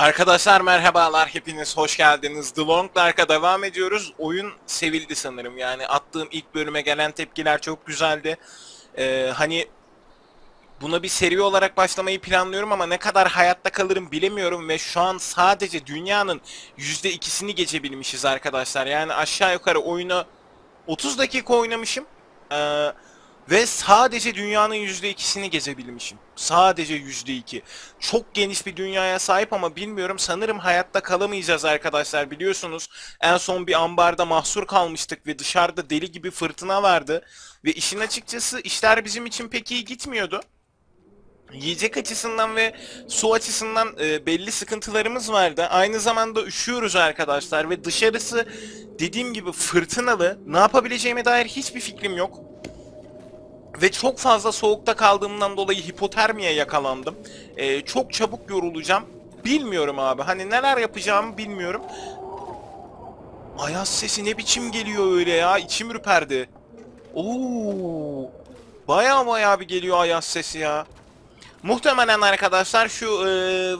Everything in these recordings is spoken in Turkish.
Arkadaşlar merhabalar, hepiniz hoş geldiniz. The Long Dark'a devam ediyoruz. Oyun sevildi sanırım. Yani attığım ilk bölüme gelen tepkiler çok güzeldi. Ee, hani buna bir seri olarak başlamayı planlıyorum ama ne kadar hayatta kalırım bilemiyorum ve şu an sadece dünyanın %2'sini geçebilmişiz arkadaşlar. Yani aşağı yukarı oyunu 30 dakika oynamışım. Ee, ve sadece dünyanın %2'sini gezebilmişim. Sadece %2. Çok geniş bir dünyaya sahip ama bilmiyorum sanırım hayatta kalamayacağız arkadaşlar biliyorsunuz. En son bir ambarda mahsur kalmıştık ve dışarıda deli gibi fırtına vardı. Ve işin açıkçası işler bizim için pek iyi gitmiyordu. Yiyecek açısından ve su açısından e, belli sıkıntılarımız vardı. Aynı zamanda üşüyoruz arkadaşlar ve dışarısı dediğim gibi fırtınalı. Ne yapabileceğime dair hiçbir fikrim yok. Ve çok fazla soğukta kaldığımdan dolayı hipotermiye yakalandım. Ee, çok çabuk yorulacağım. Bilmiyorum abi. Hani neler yapacağımı bilmiyorum. Ayaz sesi ne biçim geliyor öyle ya? İçim ürperdi. Oo! Baya baya bir geliyor ayaz sesi ya. Muhtemelen arkadaşlar şu e,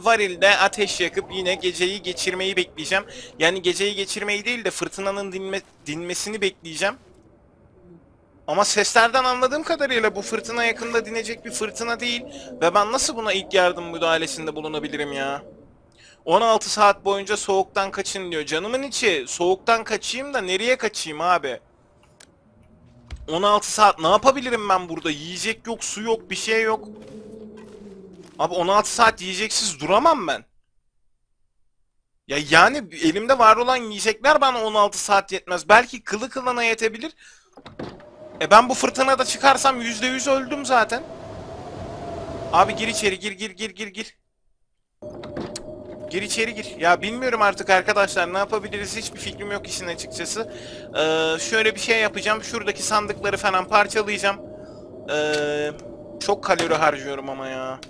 varilde ateş yakıp yine geceyi geçirmeyi bekleyeceğim. Yani geceyi geçirmeyi değil de fırtınanın dinme, dinmesini bekleyeceğim. Ama seslerden anladığım kadarıyla bu fırtına yakında dinecek bir fırtına değil. Ve ben nasıl buna ilk yardım müdahalesinde bulunabilirim ya? 16 saat boyunca soğuktan kaçın diyor. Canımın içi soğuktan kaçayım da nereye kaçayım abi? 16 saat ne yapabilirim ben burada? Yiyecek yok, su yok, bir şey yok. Abi 16 saat yiyeceksiz duramam ben. Ya yani elimde var olan yiyecekler bana 16 saat yetmez. Belki kılı kılına yetebilir. E ben bu fırtınada çıkarsam yüzde yüz öldüm zaten. Abi gir içeri gir gir gir gir gir. Gir içeri gir. Ya bilmiyorum artık arkadaşlar ne yapabiliriz hiçbir fikrim yok işin açıkçası. Ee, şöyle bir şey yapacağım. Şuradaki sandıkları falan parçalayacağım. Ee, çok kalori harcıyorum ama ya.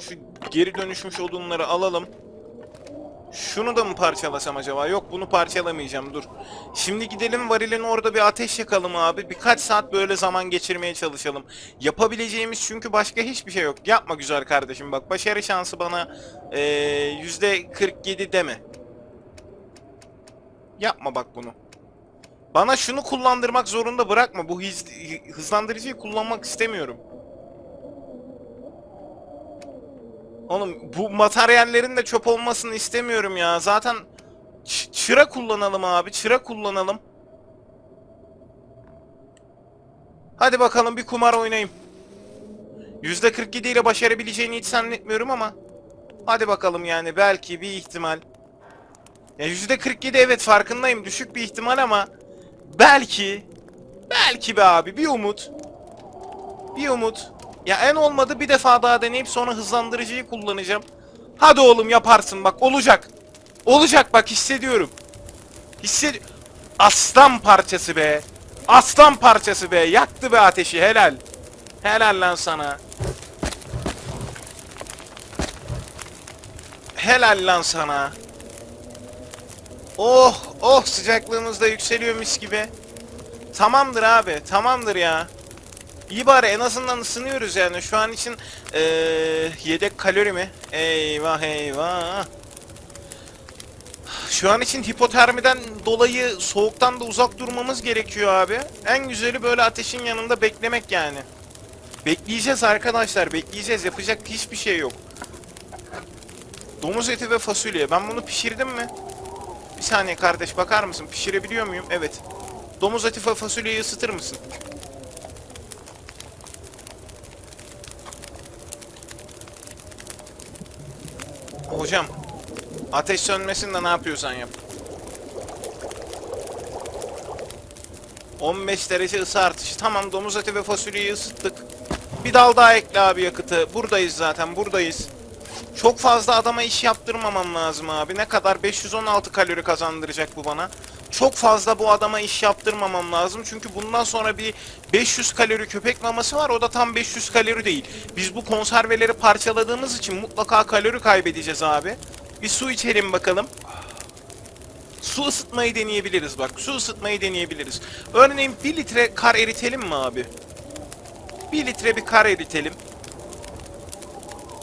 Şu geri dönüşmüş odunları alalım. Şunu da mı parçalasam acaba? Yok bunu parçalamayacağım dur. Şimdi gidelim varilin orada bir ateş yakalım abi. Birkaç saat böyle zaman geçirmeye çalışalım. Yapabileceğimiz çünkü başka hiçbir şey yok. Yapma güzel kardeşim bak. Başarı şansı bana yüzde 47 deme. Yapma bak bunu. Bana şunu kullandırmak zorunda bırakma. Bu hız, hızlandırıcıyı kullanmak istemiyorum. Oğlum bu materyallerin de çöp olmasını istemiyorum ya. Zaten çıra kullanalım abi. Çıra kullanalım. Hadi bakalım bir kumar oynayayım. %47 ile başarabileceğini hiç zannetmiyorum ama. Hadi bakalım yani belki bir ihtimal. Ya %47 evet farkındayım düşük bir ihtimal ama belki belki be abi bir umut. Bir umut. Ya en olmadı bir defa daha deneyip sonra hızlandırıcıyı kullanacağım. Hadi oğlum yaparsın bak olacak. Olacak bak hissediyorum. Hissed... Aslan parçası be. Aslan parçası be. Yaktı be ateşi helal. Helal lan sana. Helal lan sana. Oh oh sıcaklığımız da yükseliyor mis gibi. Tamamdır abi tamamdır ya. İyi bari en azından ısınıyoruz yani. Şu an için eee, yedek kalori mi? Eyvah eyvah. Şu an için hipotermiden dolayı soğuktan da uzak durmamız gerekiyor abi. En güzeli böyle ateşin yanında beklemek yani. Bekleyeceğiz arkadaşlar, bekleyeceğiz. Yapacak hiçbir şey yok. Domuz eti ve fasulye. Ben bunu pişirdim mi? Bir saniye kardeş bakar mısın? Pişirebiliyor muyum? Evet. Domuz eti ve fasulyeyi ısıtır mısın? Hocam, ateş sönmesin de ne yapıyorsan yap. 15 derece ısı artışı. Tamam domuz eti ve fasulyeyi ısıttık. Bir dal daha ekle abi yakıtı. Buradayız zaten buradayız. Çok fazla adama iş yaptırmamam lazım abi. Ne kadar? 516 kalori kazandıracak bu bana. Çok fazla bu adama iş yaptırmamam lazım. Çünkü bundan sonra bir 500 kalori köpek maması var. O da tam 500 kalori değil. Biz bu konserveleri parçaladığımız için mutlaka kalori kaybedeceğiz abi. Bir su içelim bakalım. Su ısıtmayı deneyebiliriz bak. Su ısıtmayı deneyebiliriz. Örneğin 1 litre kar eritelim mi abi? 1 litre bir kar eritelim.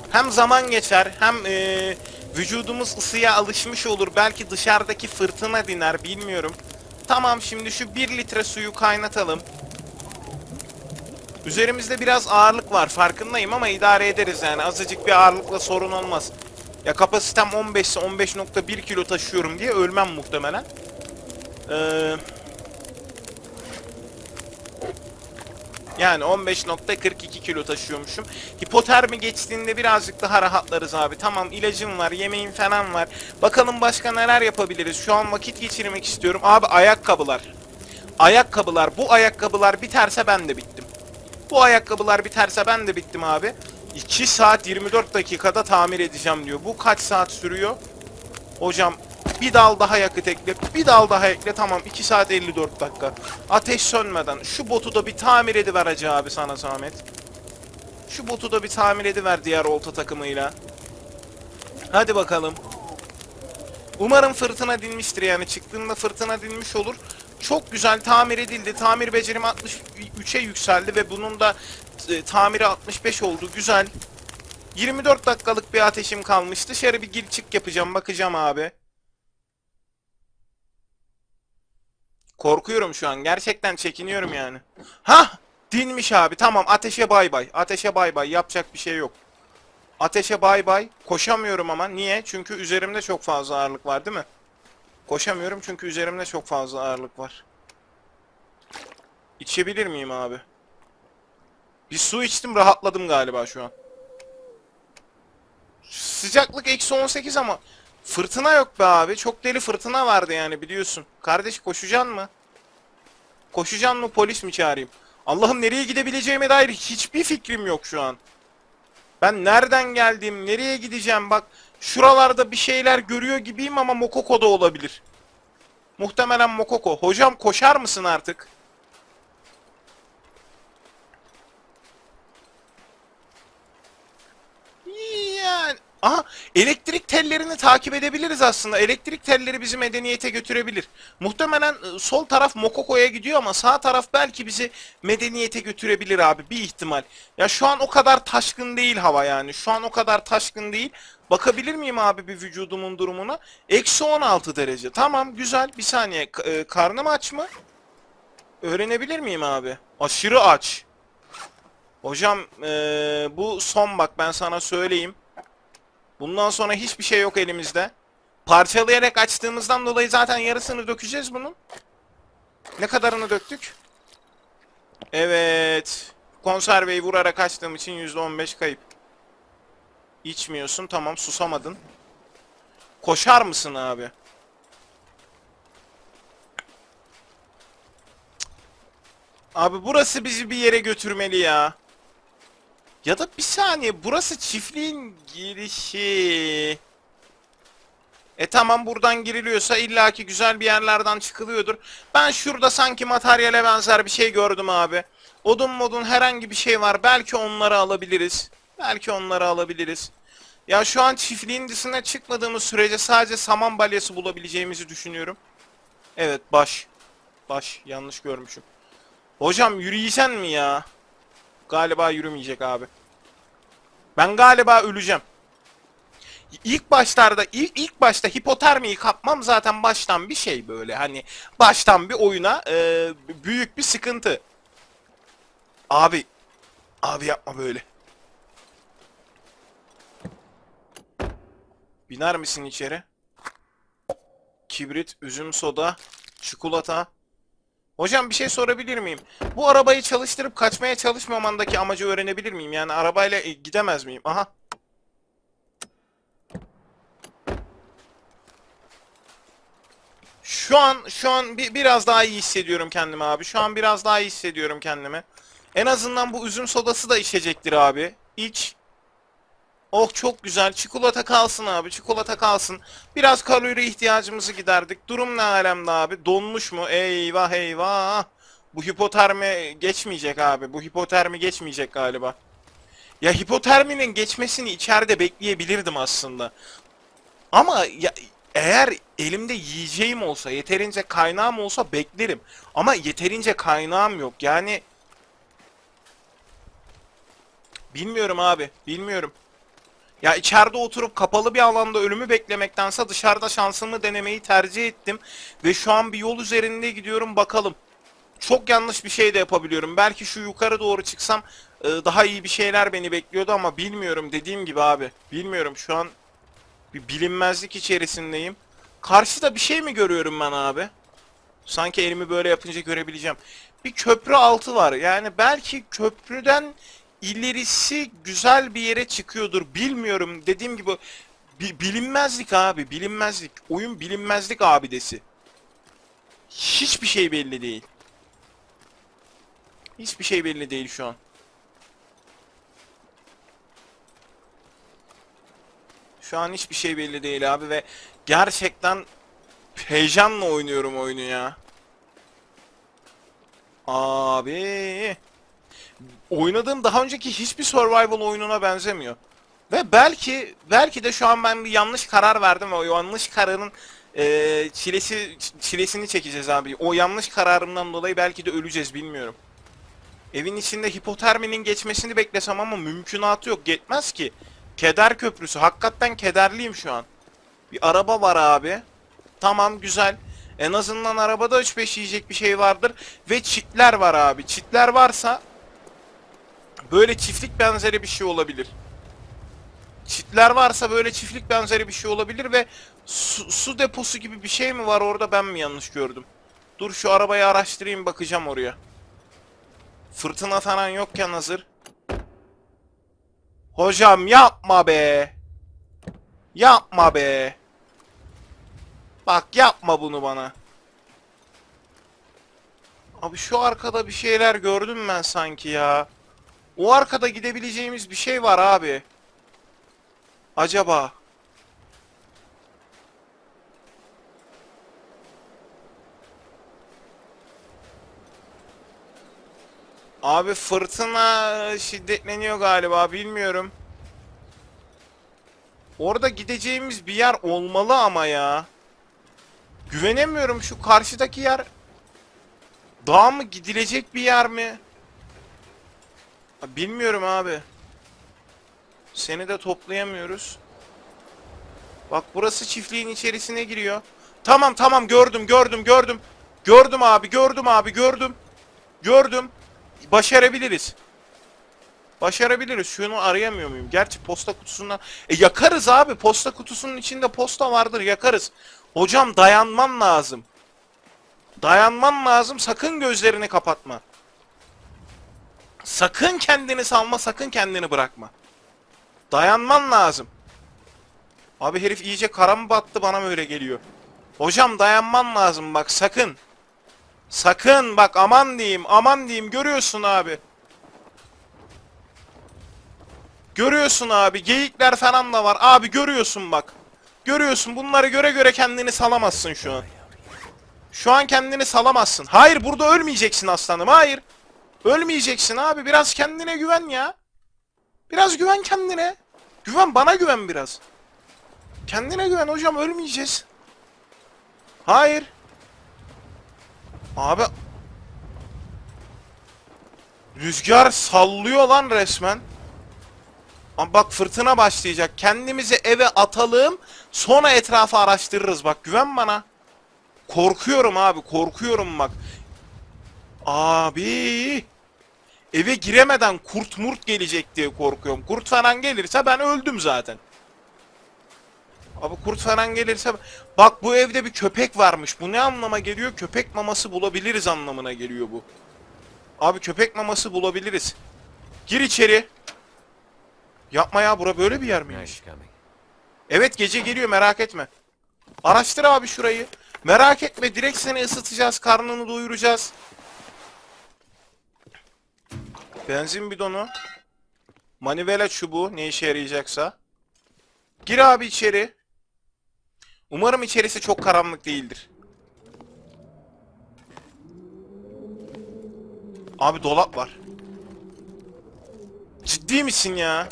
Hem zaman geçer hem e, vücudumuz ısıya alışmış olur. Belki dışarıdaki fırtına diner bilmiyorum. Tamam şimdi şu 1 litre suyu kaynatalım. Üzerimizde biraz ağırlık var farkındayım ama idare ederiz yani. Azıcık bir ağırlıkla sorun olmaz. Ya kapasitem 15 ise 15.1 kilo taşıyorum diye ölmem muhtemelen. Eee... Yani 15.42 kilo taşıyormuşum. Hipotermi geçtiğinde birazcık daha rahatlarız abi. Tamam ilacım var, yemeğim falan var. Bakalım başka neler yapabiliriz. Şu an vakit geçirmek istiyorum. Abi ayakkabılar. Ayakkabılar. Bu ayakkabılar biterse ben de bittim. Bu ayakkabılar biterse ben de bittim abi. 2 saat 24 dakikada tamir edeceğim diyor. Bu kaç saat sürüyor? Hocam bir dal daha yakıt ekle, bir dal daha ekle. Tamam 2 saat 54 dakika. Ateş sönmeden şu botu da bir tamir ediver hacı abi sana zahmet. Şu botu da bir tamir ediver diğer olta takımıyla. Hadi bakalım. Umarım fırtına dinmiştir yani çıktığında fırtına dinmiş olur. Çok güzel tamir edildi. Tamir becerim 63'e yükseldi ve bunun da e, tamiri 65 oldu. Güzel. 24 dakikalık bir ateşim kalmış. Dışarı bir gir çık yapacağım. Bakacağım abi. Korkuyorum şu an. Gerçekten çekiniyorum yani. Hah! Dinmiş abi. Tamam ateşe bay bay. Ateşe bay bay. Yapacak bir şey yok. Ateşe bay bay. Koşamıyorum ama. Niye? Çünkü üzerimde çok fazla ağırlık var değil mi? Koşamıyorum çünkü üzerimde çok fazla ağırlık var. İçebilir miyim abi? Bir su içtim rahatladım galiba şu an. Sıcaklık eksi 18 ama fırtına yok be abi. Çok deli fırtına vardı yani biliyorsun. Kardeş koşacaksın mı? Koşacaksın mı polis mi çağırayım? Allah'ım nereye gidebileceğime dair hiçbir fikrim yok şu an. Ben nereden geldim, nereye gideceğim bak. Şuralarda bir şeyler görüyor gibiyim ama Mokoko da olabilir. Muhtemelen Mokoko. Hocam koşar mısın artık? Yani aha elektrik tellerini takip edebiliriz aslında. Elektrik telleri bizi medeniyete götürebilir. Muhtemelen e, sol taraf Mokoko'ya gidiyor ama sağ taraf belki bizi medeniyete götürebilir abi. Bir ihtimal. Ya şu an o kadar taşkın değil hava yani. Şu an o kadar taşkın değil. Bakabilir miyim abi bir vücudumun durumuna? Eksi 16 derece. Tamam güzel. Bir saniye. E, karnım aç mı? Öğrenebilir miyim abi? Aşırı aç. Hocam eee, bu son bak ben sana söyleyeyim. Bundan sonra hiçbir şey yok elimizde. Parçalayarak açtığımızdan dolayı zaten yarısını dökeceğiz bunun. Ne kadarını döktük? Evet. Konserveyi vurarak açtığım için %15 kayıp. İçmiyorsun tamam susamadın. Koşar mısın abi? Abi burası bizi bir yere götürmeli ya. Ya da bir saniye burası çiftliğin girişi. E tamam buradan giriliyorsa illaki güzel bir yerlerden çıkılıyordur. Ben şurada sanki materyale benzer bir şey gördüm abi. Odun modun herhangi bir şey var. Belki onları alabiliriz. Belki onları alabiliriz. Ya şu an çiftliğin dışına çıkmadığımız sürece sadece saman balyası bulabileceğimizi düşünüyorum. Evet baş. Baş yanlış görmüşüm. Hocam yürüyeceksin mi ya? Galiba yürümeyecek abi. Ben galiba öleceğim. İlk başlarda ilk ilk başta hipotermiyi kapmam zaten baştan bir şey böyle hani baştan bir oyuna e, büyük bir sıkıntı. Abi abi yapma böyle. Biner misin içeri? Kibrit, üzüm soda, çikolata. Hocam bir şey sorabilir miyim? Bu arabayı çalıştırıp kaçmaya çalışmamandaki amacı öğrenebilir miyim? Yani arabayla e, gidemez miyim? Aha. Şu an şu an bir, biraz daha iyi hissediyorum kendimi abi. Şu an biraz daha iyi hissediyorum kendimi. En azından bu üzüm sodası da içecektir abi. İç. Oh çok güzel. Çikolata kalsın abi. Çikolata kalsın. Biraz kalori ihtiyacımızı giderdik. Durum ne alemde abi? Donmuş mu? Eyvah eyvah. Bu hipotermi geçmeyecek abi. Bu hipotermi geçmeyecek galiba. Ya hipoterminin geçmesini içeride bekleyebilirdim aslında. Ama ya, eğer elimde yiyeceğim olsa, yeterince kaynağım olsa beklerim. Ama yeterince kaynağım yok. Yani bilmiyorum abi. Bilmiyorum. Ya içeride oturup kapalı bir alanda ölümü beklemektense dışarıda şansımı denemeyi tercih ettim. Ve şu an bir yol üzerinde gidiyorum bakalım. Çok yanlış bir şey de yapabiliyorum. Belki şu yukarı doğru çıksam e, daha iyi bir şeyler beni bekliyordu ama bilmiyorum dediğim gibi abi. Bilmiyorum şu an bir bilinmezlik içerisindeyim. Karşıda bir şey mi görüyorum ben abi? Sanki elimi böyle yapınca görebileceğim. Bir köprü altı var. Yani belki köprüden ilerisi güzel bir yere çıkıyordur. Bilmiyorum. Dediğim gibi bi- bilinmezlik abi. Bilinmezlik. Oyun bilinmezlik abidesi. Hiçbir şey belli değil. Hiçbir şey belli değil şu an. Şu an hiçbir şey belli değil abi ve gerçekten heyecanla oynuyorum oyunu ya. Abi. Oynadığım daha önceki hiçbir survival oyununa benzemiyor. Ve belki belki de şu an ben bir yanlış karar verdim ve o yanlış kararın eee, çilesi çilesini çekeceğiz abi. O yanlış kararımdan dolayı belki de öleceğiz bilmiyorum. Evin içinde hipoterminin geçmesini beklesem ama mümkünatı yok. Yetmez ki. Keder köprüsü. Hakikaten kederliyim şu an. Bir araba var abi. Tamam güzel. En azından arabada 3-5 yiyecek bir şey vardır. Ve çitler var abi. Çitler varsa böyle çiftlik benzeri bir şey olabilir. Çitler varsa böyle çiftlik benzeri bir şey olabilir ve su, su deposu gibi bir şey mi var orada ben mi yanlış gördüm? Dur şu arabayı araştırayım bakacağım oraya. Fırtına falan yokken hazır. Hocam yapma be. Yapma be. Bak yapma bunu bana. Abi şu arkada bir şeyler gördüm ben sanki ya. O arkada gidebileceğimiz bir şey var abi. Acaba? Abi fırtına şiddetleniyor galiba bilmiyorum. Orada gideceğimiz bir yer olmalı ama ya. Güvenemiyorum şu karşıdaki yer dağ mı gidilecek bir yer mi? Bilmiyorum abi. Seni de toplayamıyoruz. Bak burası çiftliğin içerisine giriyor. Tamam tamam gördüm gördüm gördüm. Gördüm abi gördüm abi gördüm. Gördüm. Başarabiliriz. Başarabiliriz. Şunu arayamıyor muyum? Gerçi posta kutusundan... E yakarız abi. Posta kutusunun içinde posta vardır. Yakarız. Hocam dayanman lazım. Dayanman lazım. Sakın gözlerini kapatma. Sakın kendini salma. Sakın kendini bırakma. Dayanman lazım. Abi herif iyice kara mı battı bana mı öyle geliyor. Hocam dayanman lazım bak sakın. Sakın bak aman diyeyim aman diyeyim görüyorsun abi. Görüyorsun abi geyikler falan da var. Abi görüyorsun bak. Görüyorsun bunları göre göre kendini salamazsın şu an. Şu an kendini salamazsın. Hayır burada ölmeyeceksin aslanım hayır. Ölmeyeceksin abi biraz kendine güven ya. Biraz güven kendine. Güven bana güven biraz. Kendine güven hocam ölmeyeceğiz. Hayır. Abi Rüzgar sallıyor lan resmen. Ama bak fırtına başlayacak. Kendimizi eve atalım. Sonra etrafı araştırırız. Bak güven bana. Korkuyorum abi. Korkuyorum bak. Abi. Eve giremeden kurt murt gelecek diye korkuyorum. Kurt falan gelirse ben öldüm zaten. Abi kurt falan gelirse... Bak bu evde bir köpek varmış. Bu ne anlama geliyor? Köpek maması bulabiliriz anlamına geliyor bu. Abi köpek maması bulabiliriz. Gir içeri. Yapma ya bura böyle bir yer miymiş? Evet gece geliyor merak etme. Araştır abi şurayı. Merak etme direkt seni ısıtacağız, karnını doyuracağız. Benzin bidonu. Manivela çubuğu ne işe yarayacaksa. Gir abi içeri. Umarım içerisi çok karanlık değildir. Abi dolap var. Ciddi misin ya?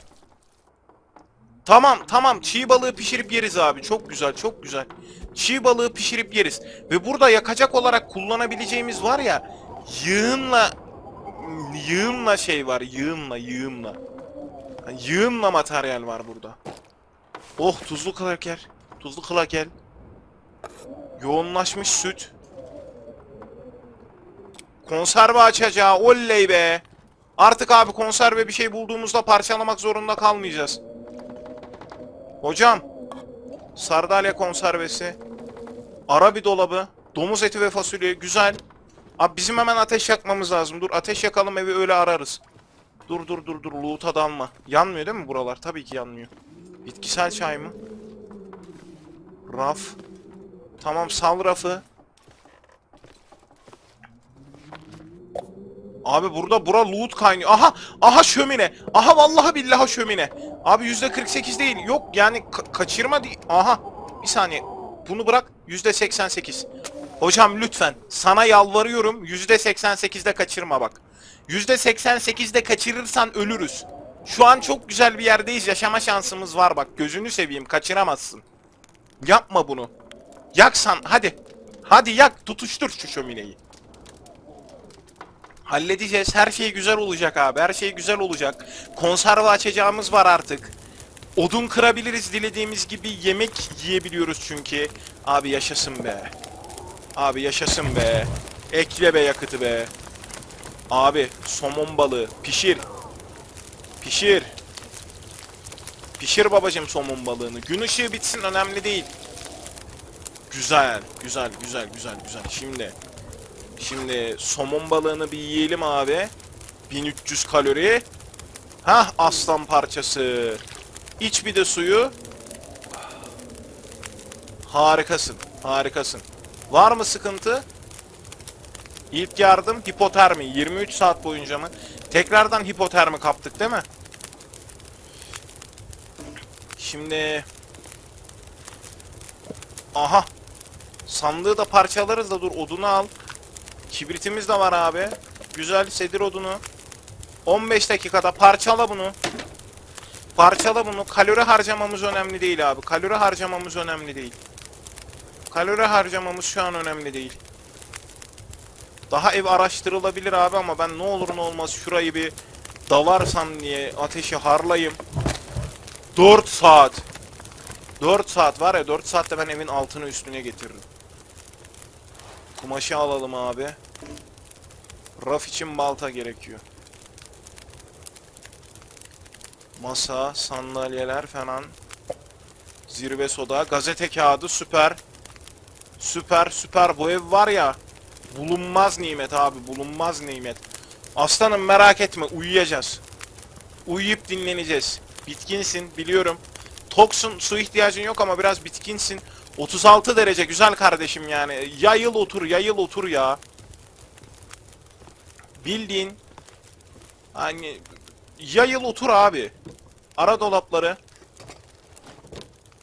Tamam tamam çiğ balığı pişirip yeriz abi. Çok güzel çok güzel. Çiğ balığı pişirip yeriz. Ve burada yakacak olarak kullanabileceğimiz var ya yığınla yığınla şey var yığınla yığınla. Yığınla materyal var burada. Oh tuzlu kraker. Tuzlu kraker. Yoğunlaşmış süt. Konserve açacağı oley be. Artık abi konserve bir şey bulduğumuzda parçalamak zorunda kalmayacağız. Hocam. Sardalya konservesi. Arabi dolabı. Domuz eti ve fasulye. Güzel. Abi bizim hemen ateş yakmamız lazım. Dur ateş yakalım evi öyle ararız. Dur dur dur dur loot'a dalma. Yanmıyor değil mi buralar? Tabii ki yanmıyor. Bitkisel çay mı? Raf. Tamam sal rafı. Abi burada bura loot kaynıyor. Aha! Aha şömine. Aha vallahi billahi şömine. Abi %48 değil. Yok yani ka- kaçırma değil. Aha. Bir saniye. Bunu bırak. %88. Hocam lütfen. Sana yalvarıyorum. %88'de kaçırma bak. %88'de kaçırırsan ölürüz. Şu an çok güzel bir yerdeyiz. Yaşama şansımız var bak. Gözünü seveyim. Kaçıramazsın. Yapma bunu. Yaksan hadi. Hadi yak tutuştur şu şömineyi. Halledeceğiz. Her şey güzel olacak abi. Her şey güzel olacak. Konserve açacağımız var artık. Odun kırabiliriz dilediğimiz gibi. Yemek yiyebiliyoruz çünkü. Abi yaşasın be. Abi yaşasın be. Ekle be yakıtı be. Abi somon balığı pişir. Pişir. Pişir babacım somon balığını. Gün ışığı bitsin önemli değil. Güzel, güzel, güzel, güzel, güzel. Şimdi, şimdi somon balığını bir yiyelim abi. 1300 kalori. Hah aslan parçası. İç bir de suyu. Harikasın, harikasın. Var mı sıkıntı? İlk yardım hipotermi. 23 saat boyunca mı? Tekrardan hipotermi kaptık değil mi? Şimdi... Aha. Sandığı da parçalarız da dur odunu al. Kibritimiz de var abi. Güzel sedir odunu. 15 dakikada parçala bunu. Parçala bunu. Kalori harcamamız önemli değil abi. Kalori harcamamız önemli değil. Kalori harcamamız şu an önemli değil. Daha ev araştırılabilir abi ama ben ne olur ne olmaz şurayı bir dalarsam diye ateşi harlayayım. 4 saat. 4 saat var ya 4 saatte ben evin altını üstüne getiririm. Kumaşı alalım abi. Raf için balta gerekiyor. Masa, sandalyeler falan. Zirve soda, gazete kağıdı süper. Süper süper bu ev var ya. Bulunmaz nimet abi bulunmaz nimet. Aslanım merak etme uyuyacağız. Uyuyup dinleneceğiz. Bitkinsin biliyorum. Toksun su ihtiyacın yok ama biraz bitkinsin. 36 derece güzel kardeşim yani. Yayıl otur yayıl otur ya. Bildiğin hani yayıl otur abi. Ara dolapları.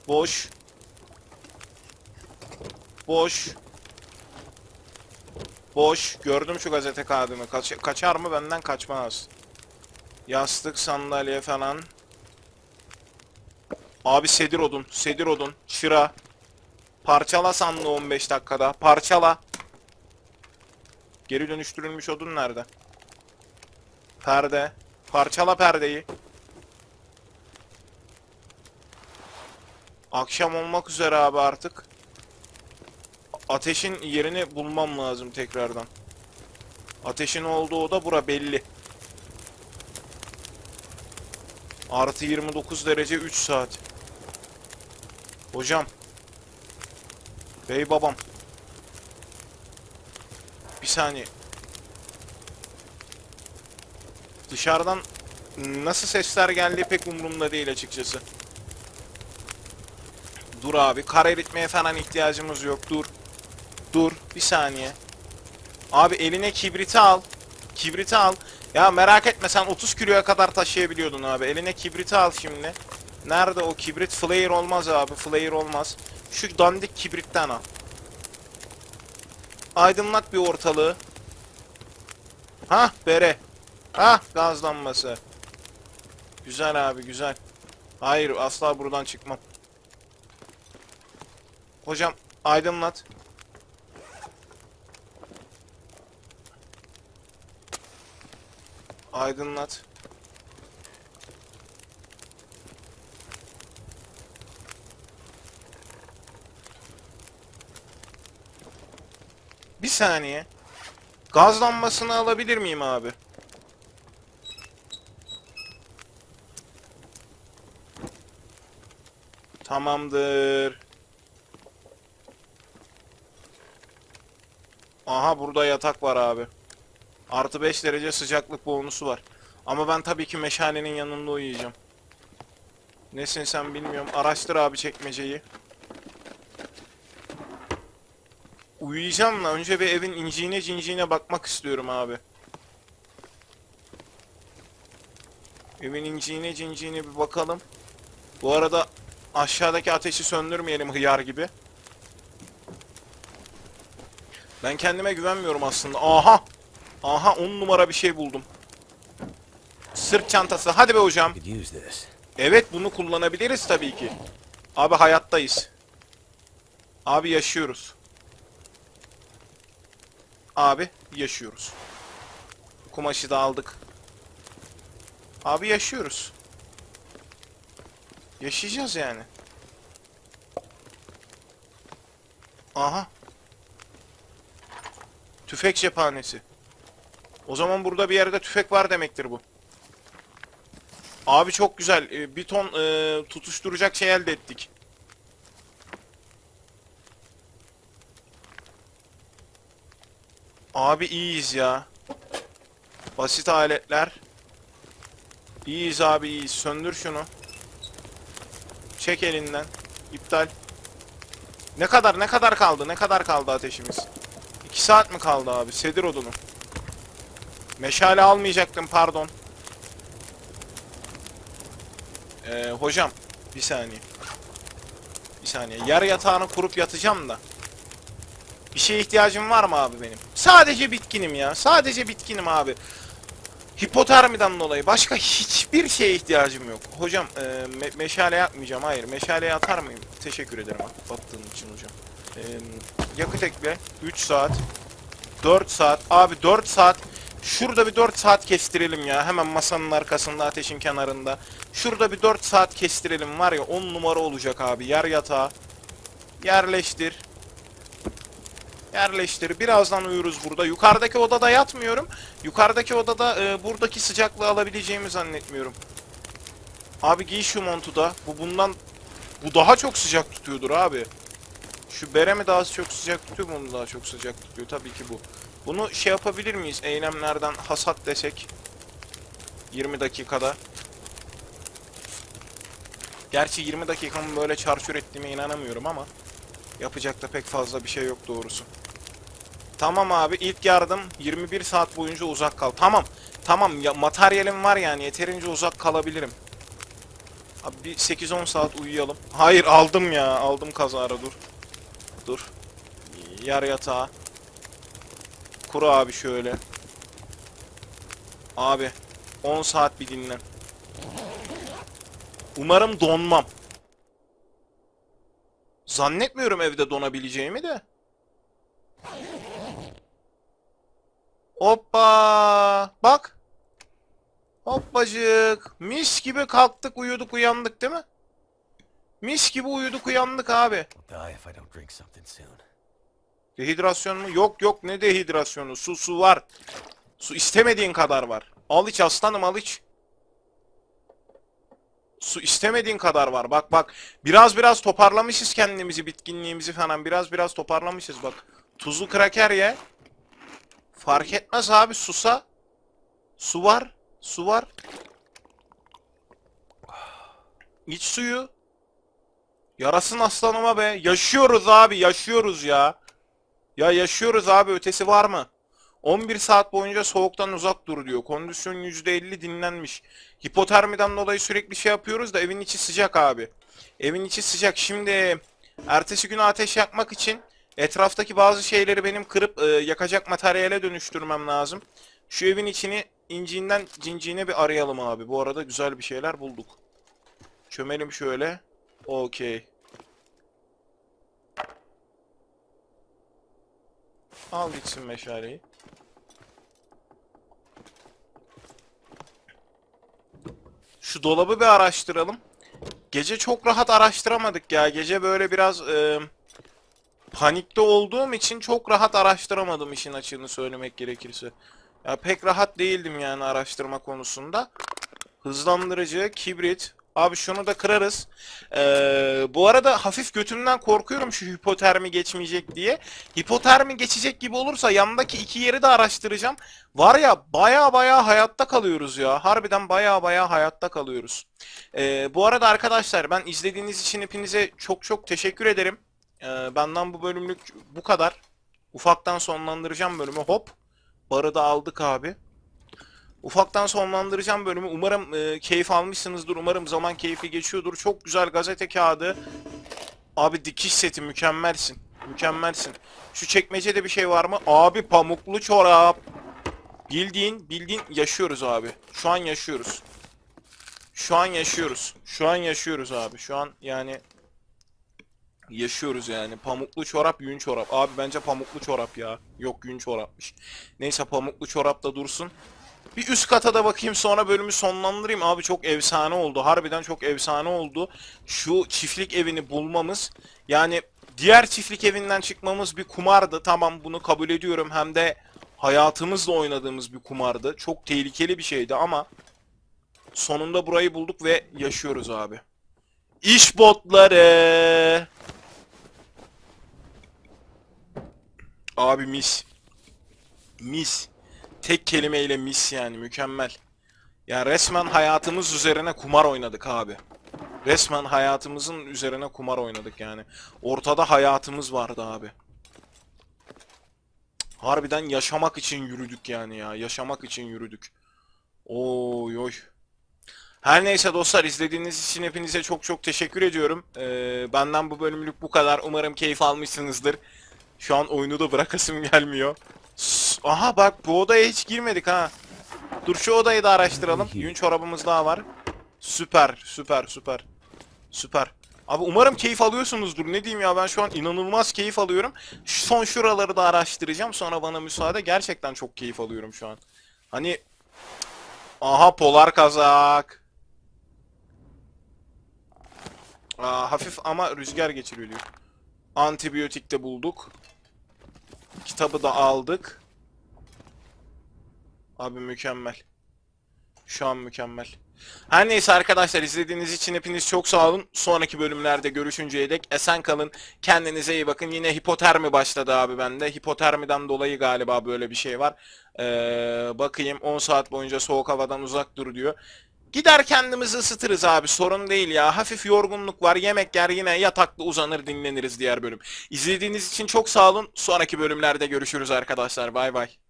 Boş. Boş. Boş. Gördüm şu gazete kağıdını. Kaç kaçar mı benden kaçmaz. Yastık, sandalye falan. Abi sedir odun. Sedir odun. Çıra. Parçala sandığı 15 dakikada. Parçala. Geri dönüştürülmüş odun nerede? Perde. Parçala perdeyi. Akşam olmak üzere abi artık. Ateşin yerini bulmam lazım tekrardan. Ateşin olduğu oda bura belli. Artı 29 derece 3 saat. Hocam. Bey babam. Bir saniye. Dışarıdan nasıl sesler geldiği pek umurumda değil açıkçası. Dur abi. Kar eritmeye falan ihtiyacımız yok. Dur. Dur. Bir saniye. Abi eline kibriti al. Kibriti al. Ya merak etme sen 30 kiloya kadar taşıyabiliyordun abi. Eline kibriti al şimdi. Nerede o kibrit? Flare olmaz abi. Flare olmaz. Şu dandik kibritten al. Aydınlat bir ortalığı. Hah bere. Hah gazlanması. Güzel abi güzel. Hayır asla buradan çıkmam. Hocam aydınlat. Aydınlat. Bir saniye. Gaz lambasını alabilir miyim abi? Tamamdır. Aha burada yatak var abi. Artı 5 derece sıcaklık bonusu var. Ama ben tabii ki meşalenin yanında uyuyacağım. Nesin sen bilmiyorum. Araştır abi çekmeceyi. Uyuyacağım da önce bir evin inciğine cinciğine bakmak istiyorum abi. Evin inciğine cinciğine bir bakalım. Bu arada aşağıdaki ateşi söndürmeyelim hıyar gibi. Ben kendime güvenmiyorum aslında. Aha! Aha 10 numara bir şey buldum. Sırt çantası. Hadi be hocam. Evet bunu kullanabiliriz tabii ki. Abi hayattayız. Abi yaşıyoruz. Abi yaşıyoruz. Kumaşı da aldık. Abi yaşıyoruz. Yaşayacağız yani. Aha. Tüfek cephanesi. O zaman burada bir yerde tüfek var demektir bu. Abi çok güzel. Ee, Bir ton e, tutuşturacak şey elde ettik. Abi iyiyiz ya. Basit aletler. İyiyiz abi iyiyiz. Söndür şunu. Çek elinden. İptal. Ne kadar ne kadar kaldı? Ne kadar kaldı ateşimiz? 2 saat mi kaldı abi? Sedir odunu. Meşale almayacaktım pardon. Ee, hocam bir saniye. Bir saniye. Yarı yatağını kurup yatacağım da. Bir şeye ihtiyacım var mı abi benim? Sadece bitkinim ya. Sadece bitkinim abi. Hipotermiden dolayı başka hiçbir şeye ihtiyacım yok. Hocam e, me- meşale yakmayacağım. Hayır. Meşale atar mıyım? Teşekkür ederim at- attığın için hocam. E, yakıt ekle. 3 saat. 4 saat. Abi 4 saat. Şurada bir 4 saat kestirelim ya. Hemen masanın arkasında ateşin kenarında. Şurada bir 4 saat kestirelim var ya 10 numara olacak abi. Yer yatağı. Yerleştir. Yerleştir. Birazdan uyuruz burada. Yukarıdaki odada yatmıyorum. Yukarıdaki odada e, buradaki sıcaklığı alabileceğimi zannetmiyorum. Abi giy şu montu da. Bu bundan bu daha çok sıcak tutuyordur abi. Şu bere mi daha çok sıcak tutuyor, bunu daha çok sıcak tutuyor. Tabii ki bu. Bunu şey yapabilir miyiz? Eylemlerden hasat desek. 20 dakikada. Gerçi 20 dakikamı böyle çarçur ettiğime inanamıyorum ama yapacak da pek fazla bir şey yok doğrusu. Tamam abi ilk yardım 21 saat boyunca uzak kal. Tamam. Tamam ya materyalim var yani yeterince uzak kalabilirim. Abi bir 8-10 saat uyuyalım. Hayır aldım ya aldım kazara dur. Dur. Yar yatağı. Kuru abi şöyle. Abi 10 saat bir dinlen. Umarım donmam. Zannetmiyorum evde donabileceğimi de. Hoppa! Bak. Hoppacık. Mis gibi kalktık, uyuduk, uyandık değil mi? Mis gibi uyuduk, uyandık abi. Dehidrasyon mu? Yok yok ne dehidrasyonu? Su su var. Su istemediğin kadar var. Al iç aslanım al iç. Su istemediğin kadar var. Bak bak. Biraz biraz toparlamışız kendimizi, bitkinliğimizi falan. Biraz biraz toparlamışız bak. Tuzlu kraker ye. Fark etmez abi susa. Su var. Su var. İç suyu. Yarasın aslanıma be. Yaşıyoruz abi yaşıyoruz ya. Ya yaşıyoruz abi ötesi var mı? 11 saat boyunca soğuktan uzak dur diyor. Kondisyon %50 dinlenmiş. Hipotermiden dolayı sürekli şey yapıyoruz da evin içi sıcak abi. Evin içi sıcak. Şimdi ertesi gün ateş yakmak için etraftaki bazı şeyleri benim kırıp e, yakacak materyale dönüştürmem lazım. Şu evin içini inciğinden cinciğine bir arayalım abi. Bu arada güzel bir şeyler bulduk. Çömelim şöyle. Okey. Al gitsin meşaleyi. Şu dolabı bir araştıralım. Gece çok rahat araştıramadık ya. Gece böyle biraz e, panikte olduğum için çok rahat araştıramadım işin açığını söylemek gerekirse. Ya pek rahat değildim yani araştırma konusunda. Hızlandırıcı, kibrit. Abi şunu da kırarız. Ee, bu arada hafif götümden korkuyorum şu hipotermi geçmeyecek diye. Hipotermi geçecek gibi olursa yanındaki iki yeri de araştıracağım. Var ya baya baya hayatta kalıyoruz ya. Harbiden baya baya hayatta kalıyoruz. Ee, bu arada arkadaşlar ben izlediğiniz için hepinize çok çok teşekkür ederim. Ee, benden bu bölümlük bu kadar. Ufaktan sonlandıracağım bölümü. Hop. Barı da aldık abi. Ufaktan sonlandıracağım bölümü. Umarım e, keyif almışsınızdır. Umarım zaman keyfi geçiyordur. Çok güzel gazete kağıdı. Abi dikiş seti mükemmelsin. Mükemmelsin. Şu çekmecede bir şey var mı? Abi pamuklu çorap. Bildiğin, bildiğin yaşıyoruz abi. Şu an yaşıyoruz. Şu an yaşıyoruz. Şu an yaşıyoruz abi. Şu an yani yaşıyoruz yani. Pamuklu çorap, yün çorap. Abi bence pamuklu çorap ya. Yok yün çorapmış. Neyse pamuklu çorap da dursun. Bir üst kata da bakayım sonra bölümü sonlandırayım. Abi çok efsane oldu. Harbiden çok efsane oldu. Şu çiftlik evini bulmamız. Yani diğer çiftlik evinden çıkmamız bir kumardı. Tamam bunu kabul ediyorum. Hem de hayatımızla oynadığımız bir kumardı. Çok tehlikeli bir şeydi ama sonunda burayı bulduk ve yaşıyoruz abi. İş botları. Abi mis. Mis. Tek kelimeyle mis yani mükemmel. Ya resmen hayatımız üzerine kumar oynadık abi. Resmen hayatımızın üzerine kumar oynadık yani. Ortada hayatımız vardı abi. Harbiden yaşamak için yürüdük yani ya. Yaşamak için yürüdük. Oy oy. Her neyse dostlar izlediğiniz için hepinize çok çok teşekkür ediyorum. Ee, benden bu bölümlük bu kadar. Umarım keyif almışsınızdır. Şu an oyunu da bırakasım gelmiyor. Aha bak bu odaya hiç girmedik ha. Dur şu odayı da araştıralım. Yün çorabımız daha var. Süper süper süper. Süper. Abi umarım keyif alıyorsunuzdur. Ne diyeyim ya ben şu an inanılmaz keyif alıyorum. Şu son şuraları da araştıracağım. Sonra bana müsaade. Gerçekten çok keyif alıyorum şu an. Hani Aha polar kazak. Aa, hafif ama rüzgar geçiriyor diyor. Antibiyotik de bulduk. Kitabı da aldık. Abi mükemmel. Şu an mükemmel. Her neyse arkadaşlar izlediğiniz için hepiniz çok sağ olun. Sonraki bölümlerde görüşünceye dek esen kalın. Kendinize iyi bakın. Yine hipotermi başladı abi bende. Hipotermiden dolayı galiba böyle bir şey var. Ee, bakayım 10 saat boyunca soğuk havadan uzak dur diyor. Gider kendimizi ısıtırız abi sorun değil ya. Hafif yorgunluk var. Yemek yer yine yatakta uzanır dinleniriz diğer bölüm. İzlediğiniz için çok sağ olun. Sonraki bölümlerde görüşürüz arkadaşlar. Bay bay.